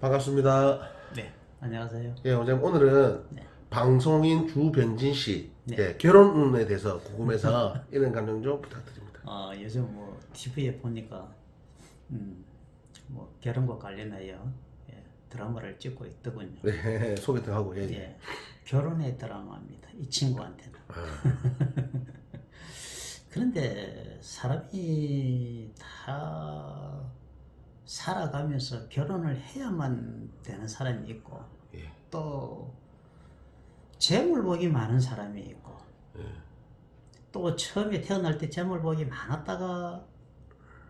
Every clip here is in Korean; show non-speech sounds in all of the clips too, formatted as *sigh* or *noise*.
반갑습니다. 네, 안녕하세요. 예, 오늘은 네. 방송인 주변진 씨 네. 예, 결혼에 대해서 궁금해서 *laughs* 이런 감정 좀 부탁드립니다. 아 요즘 뭐 TV에 보니까 음, 뭐 결혼과 관련하여 드라마를 찍고 있더군요. 네, *laughs* 소개팅 하고 예. 예. 예, 결혼의 드라마입니다. 이 친구한테는. 아, *laughs* 그런데 사람이 다 살아가면서 결혼을 해야만 되는 사람이 있고 예. 또 재물복이 많은 사람이 있고 예. 또 처음에 태어날 때 재물복이 많았다가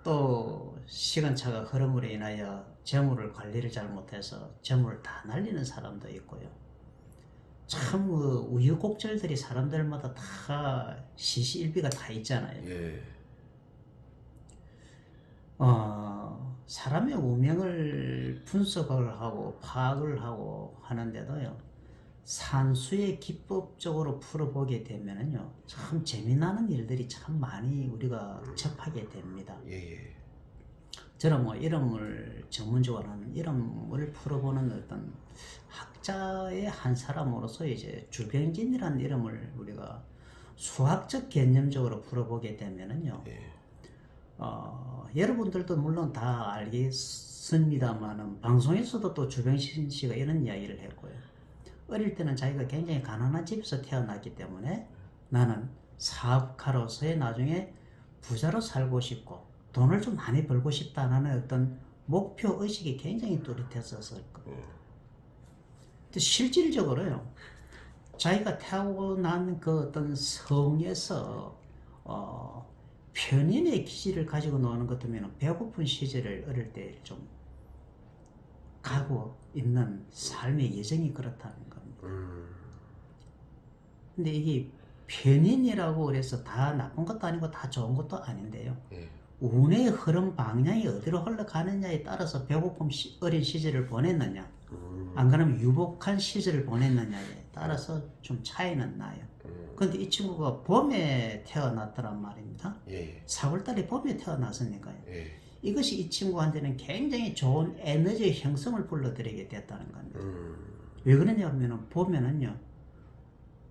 또 시간차가 흐름으로 인하여 재물을 관리를 잘 못해서 재물을 다 날리는 사람도 있고요. 참 그 우유곡절들이 사람들마다 다 시시일비가 다 있잖아요. 예. 어, 사람의 운명을 분석을 하고 파악을 하고 하는데도요. 산수의 기법적으로 풀어보게 되면은요. 참 재미나는 일들이 참 많이 우리가 접하게 됩니다. 예. 예. 저는 뭐 이름을 전문적으로 하는 이름을 풀어보는 어떤 학자의 한 사람으로서 이제 주병진이라는 이름을 우리가 수학적 개념적으로 풀어보게 되면은요. 예. 어, 여러분들도 물론 다 알겠습니다만은 방송에서도 또 주병신 씨가 이런 이야기를 했고요. 어릴 때는 자기가 굉장히 가난한 집에서 태어났기 때문에 나는 사업가로서의 나중에 부자로 살고 싶고 돈을 좀 많이 벌고 싶다는 어떤 목표 의식이 굉장히 뚜렷했었을 거예요. 예. 근데 실질적으로요. 자기가 타고난 그 어떤 성에서 어, 편인의 기질을 가지고 노는 것 같으면 배고픈 시절을 어릴 때 좀 가고 있는 삶의 예정이 그렇다는 겁니다. 음. 근데 이게 편인이라고 그래서 다 나쁜 것도 아니고 다 좋은 것도 아닌데요. 예. 운의 흐름 방향이 어디로 흘러가느냐에 따라서 배고픔 시, 어린 시절을 보냈느냐 음. 안 그러면 유복한 시절을 보냈느냐에 따라서 좀 차이는 나요. 음. 근데 이 친구가 봄에 태어났더란 말입니다. 예. 4월달에 봄에 태어났으니까요. 예. 이것이 이 친구한테는 굉장히 좋은 에너지 형성을 불러들이게 됐다는 겁니다. 음. 왜 그러냐면은 봄에는요,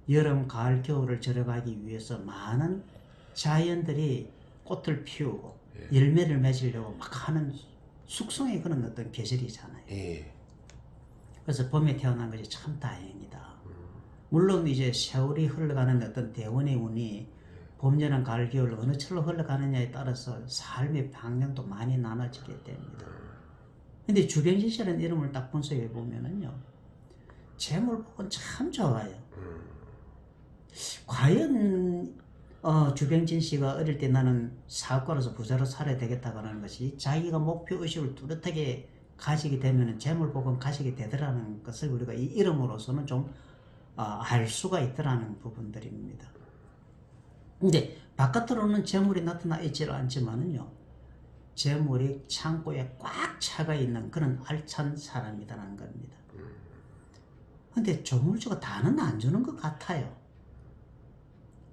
여름, 가을, 겨울을 절여가기 위해서 많은 자연들이 꽃을 피우고 예. 열매를 맺으려고 막 하는 숙성의 그런 어떤 계절이잖아요. 예. 그래서 봄에 태어난 것이 참 다행이다. 음. 물론 이제 세월이 흘러가는 어떤 대원의 운이 봄, 여름, 가을, 겨울 어느 철로 흘러가느냐에 따라서 삶의 방향도 많이 나눠지게 됩니다. 근데 주병진 씨라는 이름을 딱 분석해 보면은요, 재물복은 참 좋아요. 음. 과연 어, 주병진 씨가 어릴 때 나는 사업가로서 부자로 살아야 되겠다고 하는 것이 자기가 목표 의식을 뚜렷하게 가지게 되면 재물복은 가지게 되더라는 것을 우리가 이 이름으로서는 좀 아, 알 수가 있더라는 부분들입니다. 근데 바깥으로는 재물이 나타나 있지를 않지만은요. 재물이 창고에 꽉 차가 있는 그런 알찬 사람이다라는 겁니다. 근데 조물주가 다는 안 주는 것 같아요.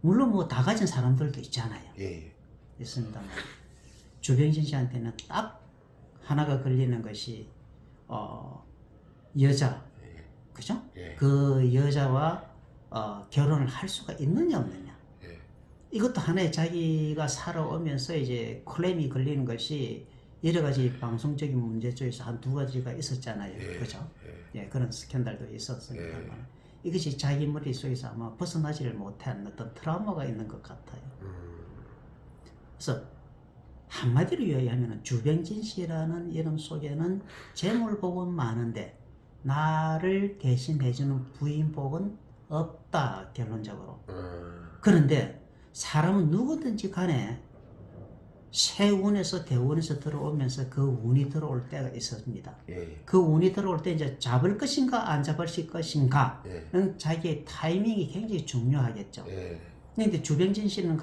물론 뭐 다 가진 사람들도 있잖아요. 예. 있습니다만 주병진 씨한테는 딱 하나가 걸리는 것이 어 여자 그죠? 예. 그 여자와 어, 결혼을 할 수가 있느냐 없느냐 예. 이것도 하나의 자기가 살아오면서 이제 클레임이 걸리는 것이 여러 가지 방송적인 문제 쪽에서 한 두 가지가 있었잖아요. 예. 그죠? 예. 예, 그런 스캔들도 있었습니다만 이것이 자기 머릿속에서 아마 벗어나지를 못한 어떤 트라우마가 있는 것 같아요. 음. 그래서 한마디로 이야기하면 주병진 씨라는 이름 속에는 재물복은 많은데 나를 대신해주는 부인복은 없다 결론적으로. 음. 그런데 사람은 누구든지 간에 새 운에서 대운에서 들어오면서 그 운이 들어올 때가 있습니다. 예. 그 운이 들어올 때 이제 잡을 것인가 안 잡을 것인가는 예. 자기의 타이밍이 굉장히 중요하겠죠. 예. 근데 주병진 씨는